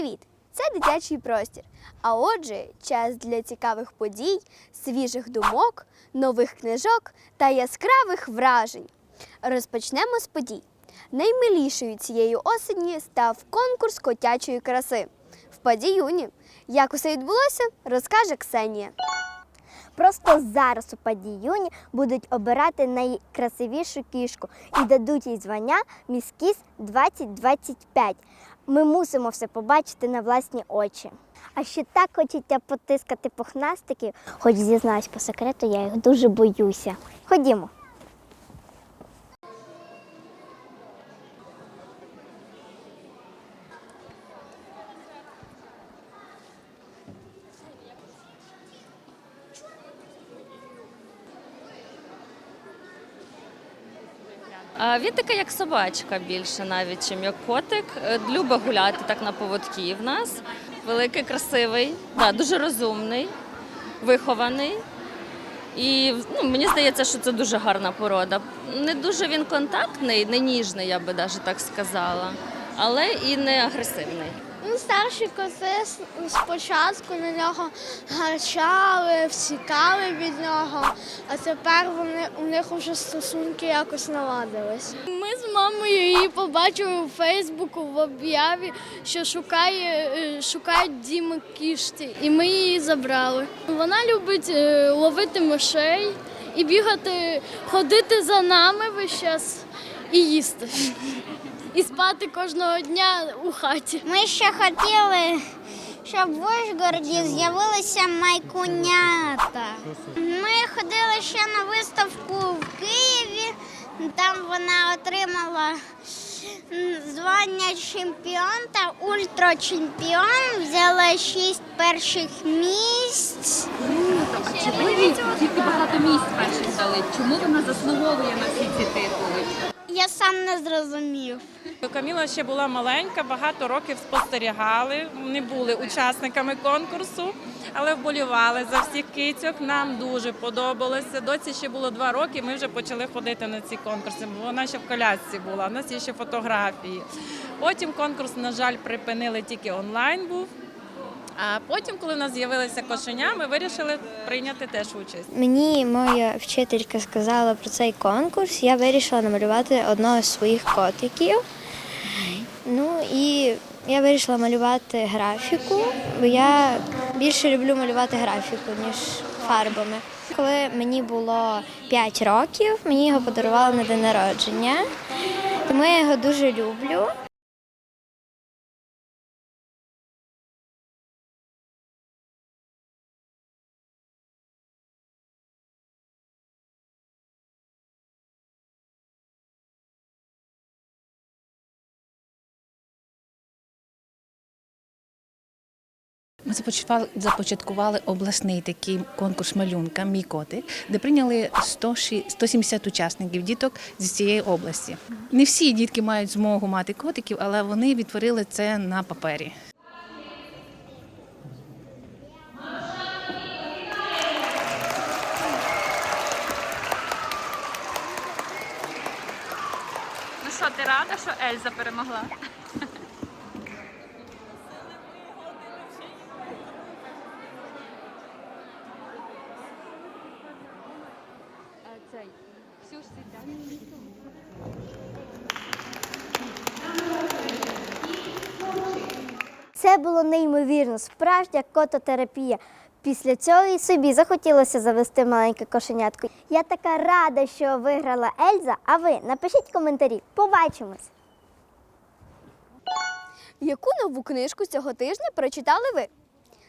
Привіт! Це дитячий простір. А отже, час для цікавих подій, свіжих думок, нових книжок та яскравих вражень. Розпочнемо з подій. Наймилішою цієї осені став конкурс котячої краси в Падіюні. Як усе відбулося, розкаже Ксенія. Просто зараз у падіюні будуть обирати найкрасивішу кішку і дадуть їй звання Міскіс 2025. Ми мусимо все побачити на власні очі. А ще так хочеться потискати пухнастиків, хоч зізнаюсь по секрету, я їх дуже боюся. Ходімо. Він такий, як собачка більше, навіть чим як котик. Е, Любить гуляти так на поводки в нас. Великий, красивий, да, дуже розумний, вихований. І ну, мені здається, що це дуже гарна порода. Не дуже він контактний, не ніжний, я би навіть так сказала, але і не агресивний. Ну, старші коти спочатку на нього гарчали, всікали від нього, а тепер вони, у них вже стосунки якось наладились. Ми з мамою її побачили у Фейсбуку в об'яві, що шукає, е, шукають Діми кішці, і ми її забрали. Вона любить е, ловити мишей і бігати, ходити за нами весь час і їсти. І спати кожного дня у хаті. Ми ще хотіли, щоб в Ужгороді з'явилися майкунята. Ми ходили ще на виставку в Києві. Там вона отримала звання чемпіон та ультрачемпіон. Взяла шість перших місць. Чи ви тільки багато місць перших дали? Чому вона заслуговує на всі ці титули? Я сам не зрозумів. Каміла ще була маленька, багато років спостерігали. Не були учасниками конкурсу, але вболівали за всіх кицьок. Нам дуже подобалося. Доці ще було два роки. Ми вже почали ходити на ці конкурси. бо Вона ще в колясці була. У нас є ще фотографії. Потім конкурс, на жаль, припинили тільки онлайн був. А потім, коли в нас з'явилися кошеня, ми вирішили прийняти теж участь. Мені моя вчителька сказала про цей конкурс. Я вирішила намалювати одного з своїх котиків. Ну і я вирішила малювати графіку, бо я більше люблю малювати графіку, ніж фарбами. Коли мені було 5 років, мені його подарували на день народження, тому я його дуже люблю. Ми започаткували, обласний такий конкурс малюнка Мій котик, де прийняли 170 учасників діток зі цієї області. Не всі дітки мають змогу мати котиків, але вони відтворили це на папері. Ну що, ти рада, що Ельза перемогла? Це було неймовірно, справжня кототерапія. Після цього і собі захотілося завести маленьке кошенятко. Я така рада, що виграла Ельза. А ви напишіть коментарі. Побачимось! Яку нову книжку цього тижня прочитали ви?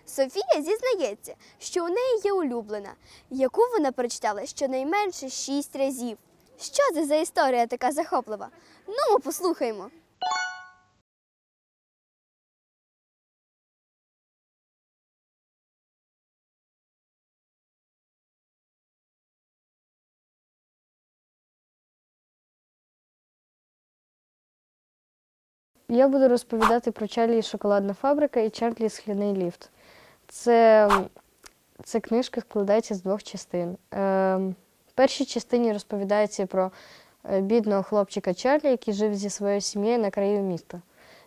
Софія зізнається, що у неї є улюблена, яку вона прочитала щонайменше шість разів. Що це за історія така захоплива? Ну, ми послухаймо. Я буду розповідати про Чарлі шоколадна фабрика і Чарлі скляний ліфт. Це, це книжка складається з двох частин. Е, в першій частині розповідається про е, бідного хлопчика Чарлі, який жив зі своєю сім'єю на краю міста.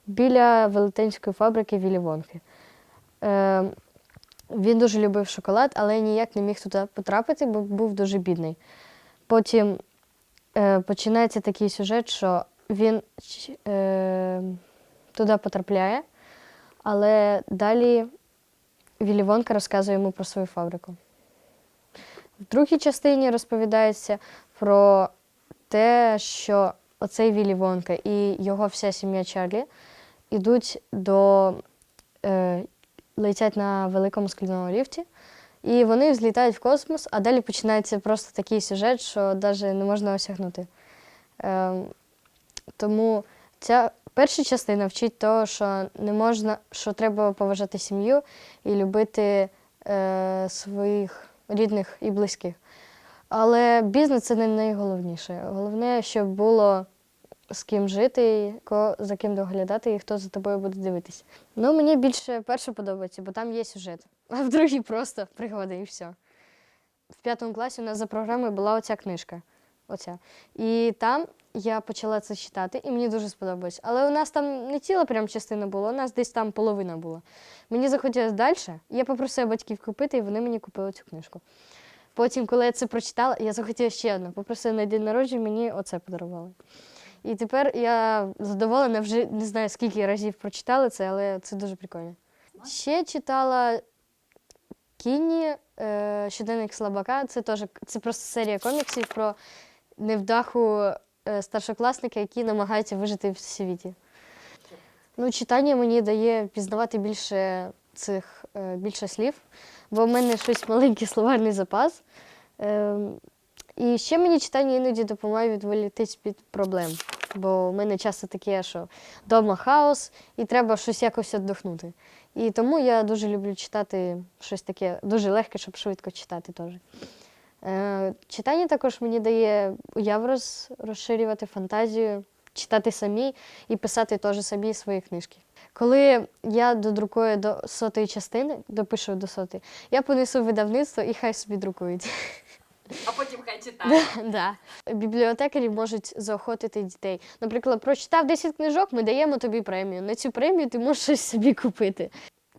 біля велетенської фабрики Вілі Вонки. Е, він дуже любив шоколад, але ніяк не міг туди потрапити, бо був дуже бідний. Потім е, починається такий сюжет, що він е, туди потрапляє, але далі Вілі Вонка розказує йому про свою фабрику. В другій частині розповідається про те, що оцей Вілі Вонка і його вся сім'я Чарлі йдуть до е, летять на великому скляному ліфті, і вони взлітають в космос, а далі починається просто такий сюжет, що навіть не можна осягнути. Тому ця перша частина вчить того, що не можна, що треба поважати сім'ю і любити е, своїх рідних і близьких. Але бізнес це не найголовніше. Головне, щоб було з ким жити, за ким доглядати і хто за тобою буде дивитися. Ну, мені більше перше подобається, бо там є сюжет, а в другій просто пригоди і все. В п'ятому класі у нас за програмою була оця книжка. Оця. І там я почала це читати, і мені дуже сподобалось. Але у нас там не ціла прям частина була, у нас десь там половина була. Мені захотілося далі. Я попросила батьків купити, і вони мені купили цю книжку. Потім, коли я це прочитала, я захотіла ще одну. Попросила на день народження, мені оце подарували. І тепер я задоволена, вже не знаю, скільки разів прочитала це, але це дуже прикольно. Ще читала Кінні, е, щоденник слабака. Це теж це просто серія коміксів про невдаху е, старшокласника, який намагається вижити в світі. Ну, читання мені дає пізнавати більше цих е, більше слів, бо в мене щось маленький словарний запас. Е, і ще мені читання іноді допомагає відволітись від проблем. Бо в мене часто таке, що вдома хаос, і треба щось якось віддохнути. І тому я дуже люблю читати щось таке дуже легке, щоб швидко читати теж. Е, читання також мені дає уяву роз, розширювати фантазію, читати самі і писати теж самі свої книжки. Коли я додрукую до сотої частини, допишу до сотої, я понесу в видавництво і хай собі друкують. А потім хай читає. Да. Бібліотекарі можуть заохотити дітей. Наприклад, прочитав 10 книжок, ми даємо тобі премію. На цю премію ти можеш щось собі купити.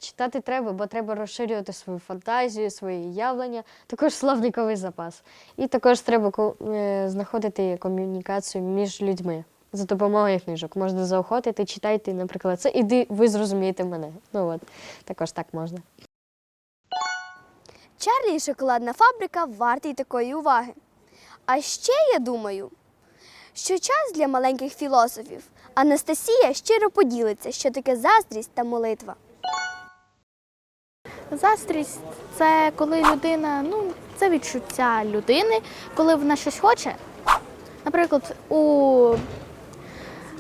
Читати треба, бо треба розширювати свою фантазію, свої явлення, також словниковий запас. І також треба е, знаходити комунікацію між людьми за допомогою книжок. Можна заохотити, читайте, наприклад, це, іди, ви зрозумієте мене. Ну от, також так можна. Чарлі і шоколадна фабрика вартий такої уваги. А ще я думаю, що час для маленьких філософів Анастасія щиро поділиться, що таке заздрість та молитва. Заздрість це коли людина, ну, це відчуття людини, коли вона щось хоче. Наприклад, у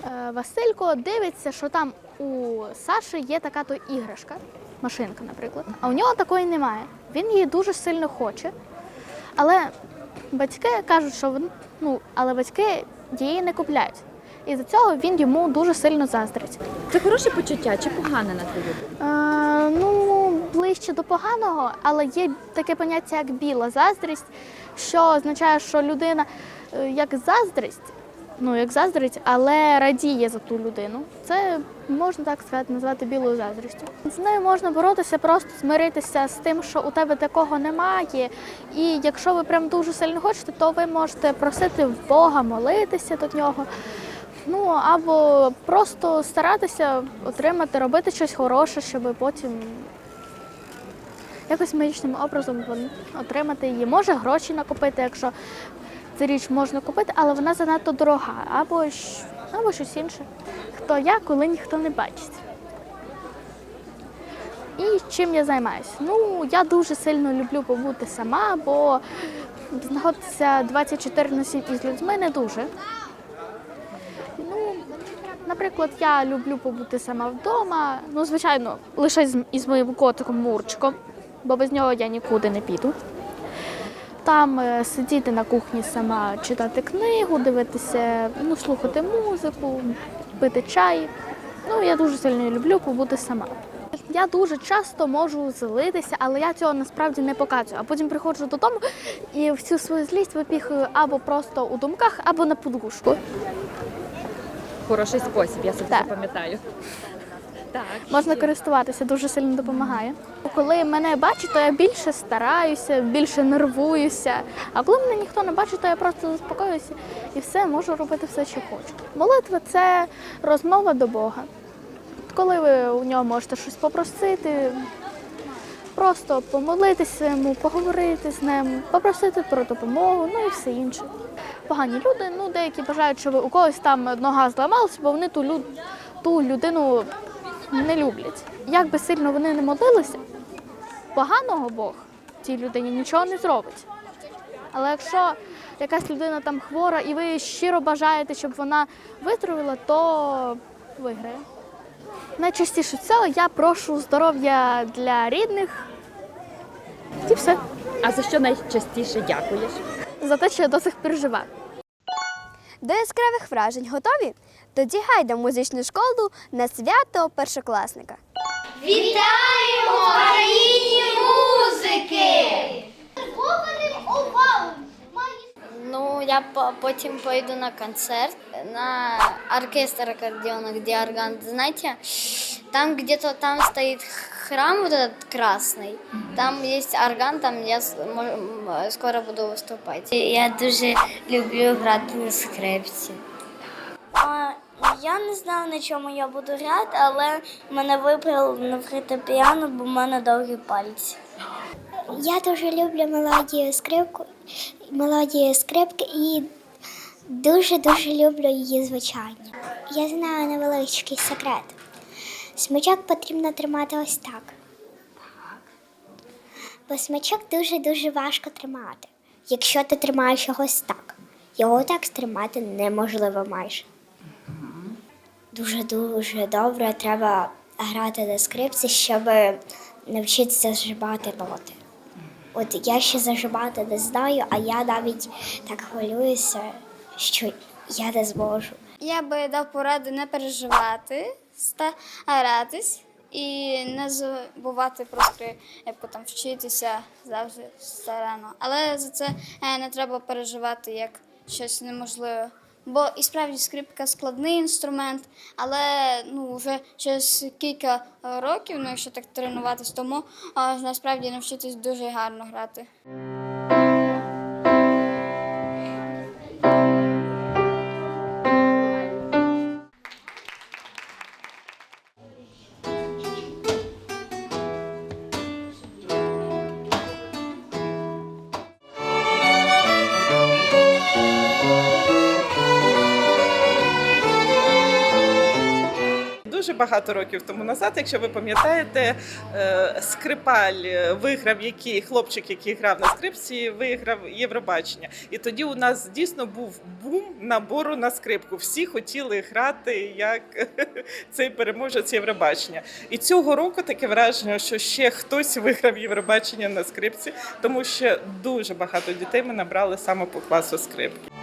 е, Василько дивиться, що там у Саші є така то іграшка, машинка, наприклад, а у нього такої немає. Він її дуже сильно хоче. Але батьки кажуть, що він, ну, але батьки її не купляють. І за цього він йому дуже сильно заздрить. Це хороше почуття чи погане на твою думку? Е, ну, ближче до поганого, але є таке поняття, як біла заздрість, що означає, що людина е, як заздрість, ну як заздрить, але радіє за ту людину. Це можна так сказати, назвати білою заздрістю. З нею можна боротися, просто змиритися з тим, що у тебе такого немає. І якщо ви прям дуже сильно хочете, то ви можете просити в Бога, молитися до нього. Ну або просто старатися отримати, робити щось хороше, щоб потім якось магічним образом отримати її. Може гроші накопити, якщо цю річ можна купити, але вона занадто дорога, або, або щось інше. Хто я, коли ніхто не бачить. І чим я займаюся? Ну, я дуже сильно люблю побути сама, бо знаходитися 24 на 7 із людьми не дуже. Ну, наприклад, я люблю побути сама вдома. Ну, звичайно, лише із моїм котиком Мурчиком, бо без нього я нікуди не піду. Там е, сидіти на кухні сама, читати книгу, дивитися, ну, слухати музику, пити чай. Ну, я дуже сильно люблю побути сама. Я дуже часто можу злитися, але я цього насправді не показую. А потім приходжу додому і всю свою злість випіхую або просто у думках, або на подушку. хороший спосіб, я собі Так. Можна користуватися, дуже сильно допомагає. Коли мене бачать, то я більше стараюся, більше нервуюся. А коли мене ніхто не бачить, то я просто заспокоююся і все, можу робити все, що хочу. Молитва це розмова до Бога. Коли ви у нього можете щось попросити, просто помолитися йому, поговорити з ним, попросити про допомогу, ну і все інше. Погані люди, ну деякі бажають, що ви у когось там нога зламалася, бо вони ту, люд, ту людину не люблять. Як би сильно вони не молилися, поганого Бог цій людині нічого не зробить. Але якщо якась людина там хвора і ви щиро бажаєте, щоб вона витравила, то виграє. Найчастіше всього я прошу здоров'я для рідних. І все. А за що найчастіше дякуєш? За те, що я до сих пір жива. До яскравих вражень готові? Тоді гайда в музичну школу на свято першокласника. Ну, я по- потім пойду на концерт, на оркестр аккордеона, где орган. Знаете, там где-то там стоит храм вот этот красный, там есть орган, там я с- мо- м, скоро буду выступать. Я дуже люблю грати на скрипці. Я не знаю, на чому я буду грати, але мене вибрали на фортепіано, бо в мене довгі пальці. Я дуже люблю мелодію скрипку, мелодію скрипки і дуже-дуже люблю її звучання. Я знаю невеличкий секрет. Смичок потрібно тримати ось так. Бо смичок дуже-дуже важко тримати. Якщо ти тримаєш його ось так, його так стримати неможливо майже. Дуже-дуже добре треба грати на скрипці, щоб навчитися зжимати ноти. От я ще зажимати не знаю, а я навіть так хвилююся, що я не зможу. Я би дав пораду не переживати, старатись і не забувати про скрипку, там вчитися завжди старано. Але за це е, не треба переживати як щось неможливе. Бо і справді скрипка складний інструмент, але ну вже через кілька е, років, ну якщо так тренуватись, тому а, насправді навчитись дуже гарно грати. Багато років тому назад, якщо ви пам'ятаєте, е, скрипаль е, виграв, який хлопчик, який грав на скрипці, виграв Євробачення. І тоді у нас дійсно був бум набору на скрипку. Всі хотіли грати як цей переможець Євробачення. І цього року таке враження, що ще хтось виграв Євробачення на скрипці, тому що дуже багато дітей ми набрали саме по класу скрипки.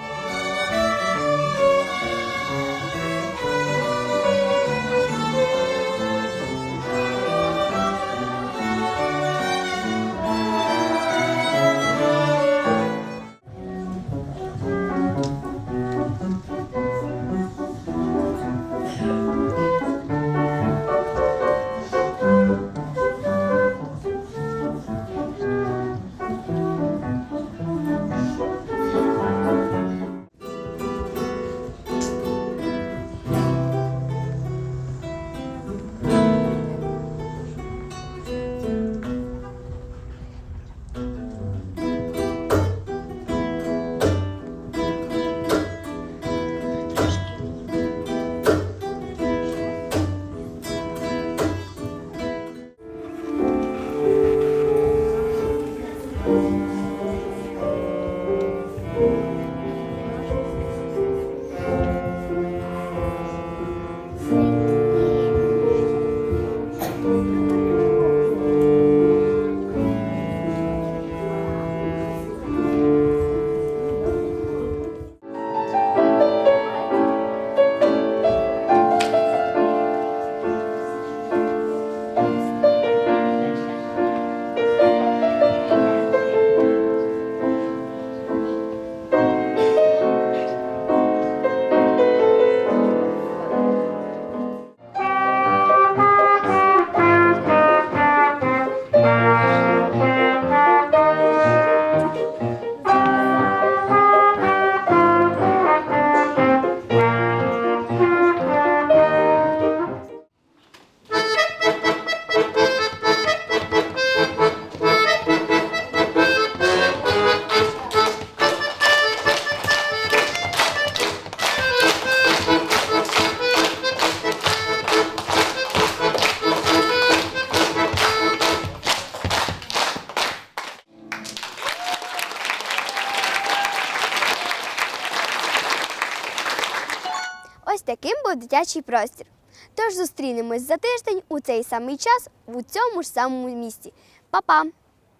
Дитячий простір. Тож зустрінемось за тиждень у цей самий час у цьому ж самому місці. Па-па!